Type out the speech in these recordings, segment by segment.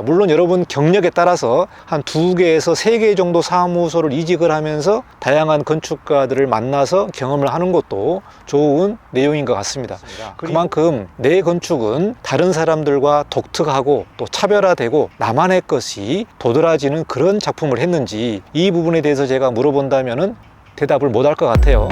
물론 여러분 경력에 따라서 한 두 개에서 세 개 정도 사무소를 이직을 하면서 다양한 건축가들을 만나서 경험을 하는 것도 좋은 내용인 것 같습니다. 그만큼 내 건축은 다른 사람들과 독특하고 또 차별화되고 나만의 것이 도드라지는 그런 작품을 했는지 이 부분에 대해서 제가 물어본다면은 대답을 못 할 것 같아요.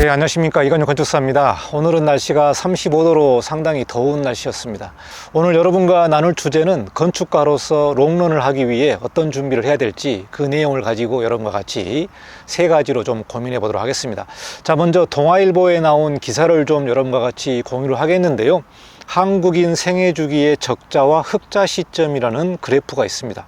네, 안녕하십니까. 이건영 건축사입니다. 오늘은 날씨가 35도로 상당히 더운 날씨였습니다. 오늘 여러분과 나눌 주제는 건축가로서 롱런을 하기 위해 어떤 준비를 해야 될지 그 내용을 가지고 여러분과 같이 세 가지로 좀 고민해 보도록 하겠습니다. 자, 먼저 동아일보에 나온 기사를 좀 여러분과 같이 공유를 하겠는데요. 한국인 생애 주기의 적자와 흑자 시점이라는 그래프가 있습니다.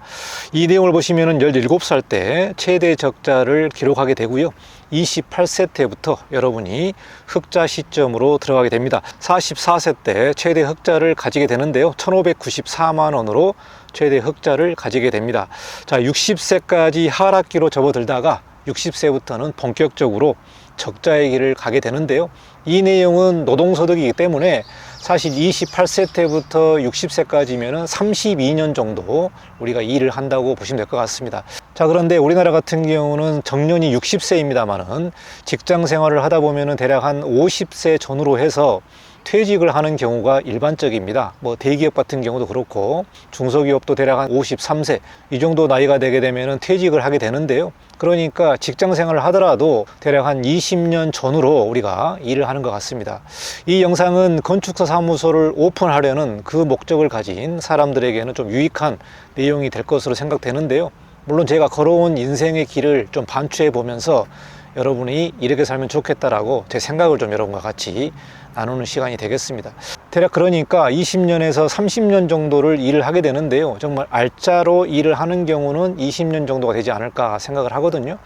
이 내용을 보시면 17살 때 최대 적자를 기록하게 되고요. 28세 때부터 여러분이 흑자 시점으로 들어가게 됩니다. 44세 때 최대 흑자를 가지게 되는데요. 1594만 원으로 최대 흑자를 가지게 됩니다. 자, 60세까지 하락기로 접어들다가 60세부터는 본격적으로 적자의 길을 가게 되는데요. 이 내용은 노동소득이기 때문에 사실 28세 때부터 60세까지면은 32년 정도 우리가 일을 한다고 보시면 될 것 같습니다. 자, 그런데 우리나라 같은 경우는 정년이 60세입니다만은 직장 생활을 하다 보면은 대략 한 50세 전후로 해서 퇴직을 하는 경우가 일반적입니다. 뭐 대기업 같은 경우도 그렇고 중소기업도 대략 한 53세 이 정도 나이가 되게 되면은 퇴직을 하게 되는데요. 그러니까 직장 생활을 하더라도 대략 한 20년 전후로 우리가 일을 하는 것 같습니다. 이 영상은 건축사 사무소를 오픈하려는 그 목적을 가진 사람들에게는 좀 유익한 내용이 될 것으로 생각되는데요. 물론 제가 걸어온 인생의 길을 좀 반추해 보면서 여러분이 이렇게 살면 좋겠다라고 제 생각을 좀 여러분과 같이 나누는 시간이 되겠습니다. 대략 그러니까 20년에서 30년 정도를 일을 하게 되는데요. 정말 알짜로 일을 하는 경우는 20년 정도가 되지 않을까 생각을 하거든요.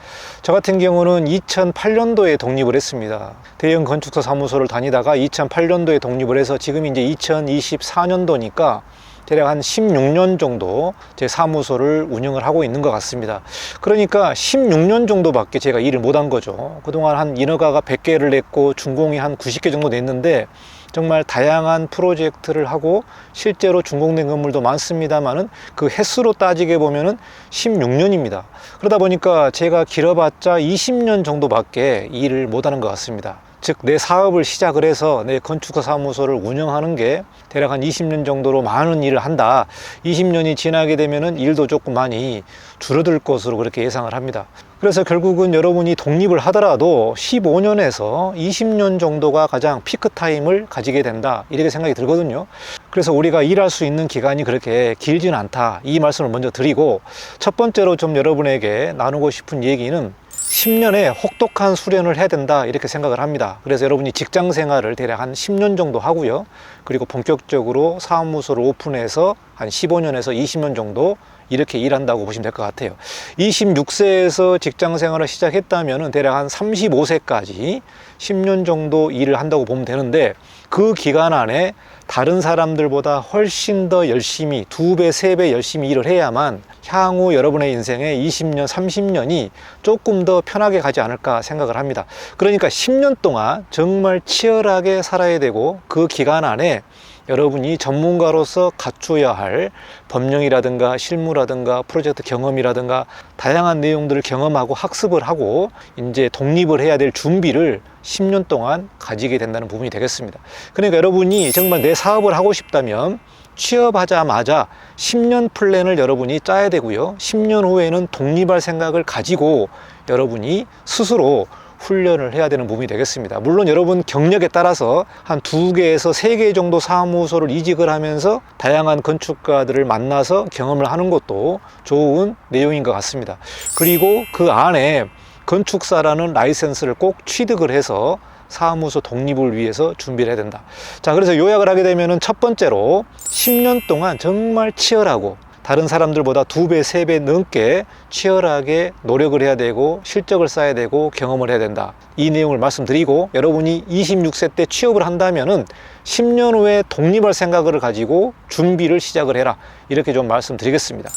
저 같은 경우는 2008년도에 독립을 했습니다. 대형 건축사 사무소를 다니다가 2008년도에 독립을 해서 지금 이제 2024년도니까 대략 한 16년 정도 제 사무소를 운영을 하고 있는 것 같습니다. 그러니까 16년 정도밖에 제가 일을 못 한 거죠. 그동안 한 인허가가 100개를 냈고 준공이 한 90개 정도 냈는데 정말 다양한 프로젝트를 하고 실제로 준공된 건물도 많습니다만은 그 횟수로 따지게 보면은 16년입니다. 그러다 보니까 제가 길어봤자 20년 정도밖에 일을 못 하는 것 같습니다. 즉 내 사업을 시작을 해서 내 건축사 사무소를 운영하는 게 대략 한 20년 정도로 많은 일을 한다. 20년이 지나게 되면은 일도 조금 많이 줄어들 것으로 그렇게 예상을 합니다. 그래서 결국은 여러분이 독립을 하더라도 15년에서 20년 정도가 가장 피크 타임을 가지게 된다. 이렇게 생각이 들거든요. 그래서 우리가 일할 수 있는 기간이 그렇게 길지는 않다. 이 말씀을 먼저 드리고 첫 번째로 좀 여러분에게 나누고 싶은 얘기는 10년에 혹독한 수련을 해야 된다 이렇게 생각을 합니다. 그래서 여러분이 직장 생활을 대략 한 10년 정도 하고요. 그리고 본격적으로 사무소를 오픈해서 한 15년에서 20년 정도 이렇게 일한다고 보시면 될 것 같아요. 26세에서 직장 생활을 시작했다면 대략 한 35세까지 10년 정도 일을 한다고 보면 되는데 그 기간 안에 다른 사람들보다 훨씬 더 열심히 두 배, 세 배 열심히 일을 해야만 향후 여러분의 인생에 20년, 30년이 조금 더 편하게 가지 않을까 생각을 합니다. 그러니까 10년 동안 정말 치열하게 살아야 되고 그 기간 안에 여러분이 전문가로서 갖춰야 할 법령이라든가 실무라든가 프로젝트 경험이라든가 다양한 내용들을 경험하고 학습을 하고 이제 독립을 해야 될 준비를 10년 동안 가지게 된다는 부분이 되겠습니다. 그러니까 여러분이 정말 내 사업을 하고 싶다면 취업하자마자 10년 플랜을 여러분이 짜야 되고요. 10년 후에는 독립할 생각을 가지고 여러분이 스스로 훈련을 해야 되는 부분이 되겠습니다. 물론 여러분 경력에 따라서 한 두 개에서 세 개 정도 사무소를 이직을 하면서 다양한 건축가들을 만나서 경험을 하는 것도 좋은 내용인 것 같습니다. 그리고 그 안에 건축사라는 라이센스를 꼭 취득을 해서 사무소 독립을 위해서 준비를 해야 된다. 자, 그래서 요약을 하게 되면은 첫 번째로 10년 동안 정말 치열하고 다른 사람들보다 두 배, 세 배 넘게 치열하게 노력을 해야 되고 실적을 쌓아야 되고 경험을 해야 된다. 이 내용을 말씀드리고 여러분이 26세 때 취업을 한다면은 10년 후에 독립할 생각을 가지고 준비를 시작을 해라. 이렇게 좀 말씀드리겠습니다.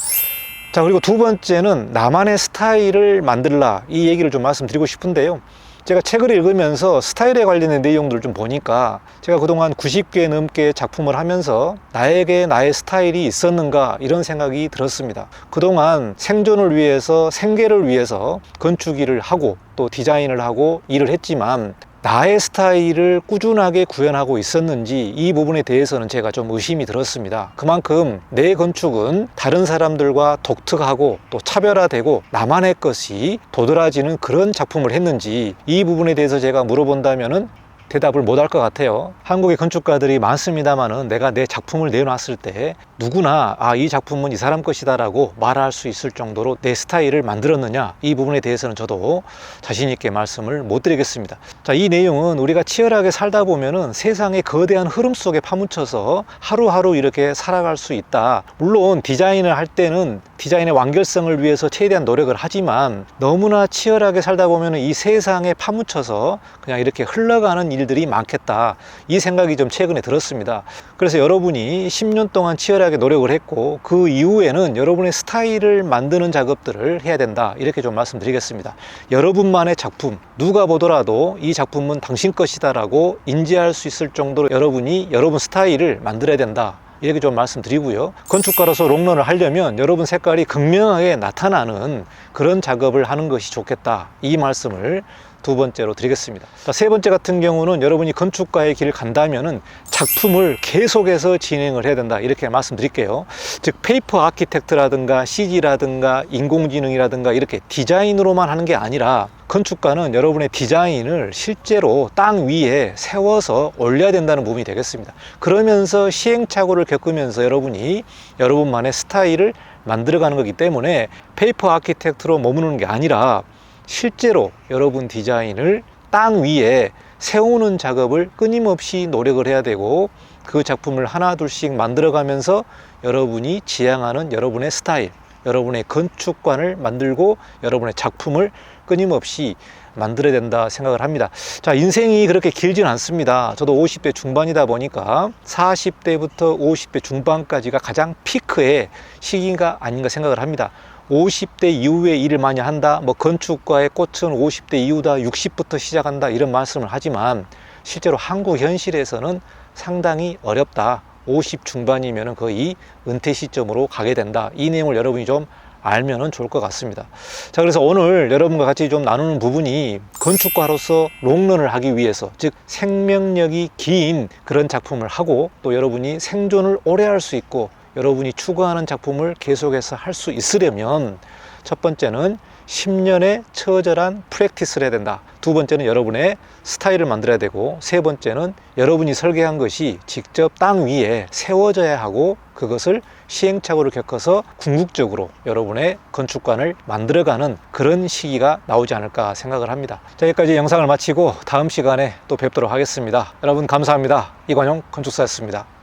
자, 그리고 두 번째는 나만의 스타일을 만들라. 이 얘기를 좀 말씀드리고 싶은데요. 제가 책을 읽으면서 스타일에 관련된 내용들을 좀 보니까 제가 그동안 90개 넘게 작품을 하면서 나에게 나의 스타일이 있었는가 이런 생각이 들었습니다. 그동안 생존을 위해서 생계를 위해서 건축 일을 하고 또 디자인을 하고 일을 했지만 나의 스타일을 꾸준하게 구현하고 있었는지 이 부분에 대해서는 제가 좀 의심이 들었습니다. 그만큼 내 건축은 다른 사람들과 독특하고 또 차별화되고 나만의 것이 도드라지는 그런 작품을 했는지 이 부분에 대해서 제가 물어본다면은 대답을 못할 것 같아요. 한국의 건축가들이 많습니다만은 내가 내 작품을 내놨을 때 누구나 아, 이 작품은 이 사람 것이다라고 말할 수 있을 정도로 내 스타일을 만들었느냐 이 부분에 대해서는 저도 자신 있게 말씀을 못 드리겠습니다. 자, 이 내용은 우리가 치열하게 살다 보면은 세상의 거대한 흐름 속에 파묻혀서 하루하루 이렇게 살아갈 수 있다. 물론 디자인을 할 때는 디자인의 완결성을 위해서 최대한 노력을 하지만 너무나 치열하게 살다 보면은 이 세상에 파묻혀서 그냥 이렇게 흘러가는 일 들이 많겠다. 이 생각이 좀 최근에 들었습니다. 그래서 여러분이 10년 동안 치열하게 노력을 했고 그 이후에는 여러분의 스타일을 만드는 작업들을 해야 된다. 이렇게 좀 말씀드리겠습니다. 여러분만의 작품, 누가 보더라도 이 작품은 당신 것이다 라고 인지할 수 있을 정도로 여러분이 여러분 스타일을 만들어야 된다. 이렇게 좀 말씀드리고요. 건축가로서 롱런을 하려면 여러분 색깔이 극명하게 나타나는 그런 작업을 하는 것이 좋겠다. 이 말씀을 두 번째로 드리겠습니다. 자, 세 번째 같은 경우는 여러분이 건축가의 길을 간다면은 작품을 계속해서 진행을 해야 된다. 이렇게 말씀드릴게요. 즉, 페이퍼 아키텍트라든가 CG라든가 인공지능이라든가 이렇게 디자인으로만 하는 게 아니라 건축가는 여러분의 디자인을 실제로 땅 위에 세워서 올려야 된다는 부분이 되겠습니다. 그러면서 시행착오를 겪으면서 여러분이 여러분만의 스타일을 만들어가는 거기 때문에 페이퍼 아키텍트로 머무르는 게 아니라 실제로 여러분 디자인을 땅 위에 세우는 작업을 끊임없이 노력을 해야 되고 그 작품을 하나 둘씩 만들어 가면서 여러분이 지향하는 여러분의 스타일, 여러분의 건축관을 만들고 여러분의 작품을 끊임없이 만들어야 된다 생각을 합니다. 자, 인생이 그렇게 길진 않습니다. 저도 50대 중반이다 보니까 40대부터 50대 중반까지가 가장 피크의 시기가 아닌가 생각을 합니다. 50대 이후에 일을 많이 한다. 뭐 건축과의 꽃은 50대 이후다. 60부터 시작한다. 이런 말씀을 하지만 실제로 한국 현실에서는 상당히 어렵다. 50 중반이면 거의 은퇴 시점으로 가게 된다. 이 내용을 여러분이 좀 알면은 좋을 것 같습니다. 자, 그래서 오늘 여러분과 같이 좀 나누는 부분이 건축가로서 롱런을 하기 위해서, 즉 생명력이 긴 그런 작품을 하고 또 여러분이 생존을 오래 할 수 있고 여러분이 추구하는 작품을 계속해서 할 수 있으려면 첫 번째는 10년의 처절한 프랙티스를 해야 된다. 두 번째는 여러분의 스타일을 만들어야 되고 세 번째는 여러분이 설계한 것이 직접 땅 위에 세워져야 하고 그것을 시행착오를 겪어서 궁극적으로 여러분의 건축관을 만들어가는 그런 시기가 나오지 않을까 생각을 합니다. 자, 여기까지 영상을 마치고 다음 시간에 또 뵙도록 하겠습니다. 여러분 감사합니다. 이관용 건축사였습니다.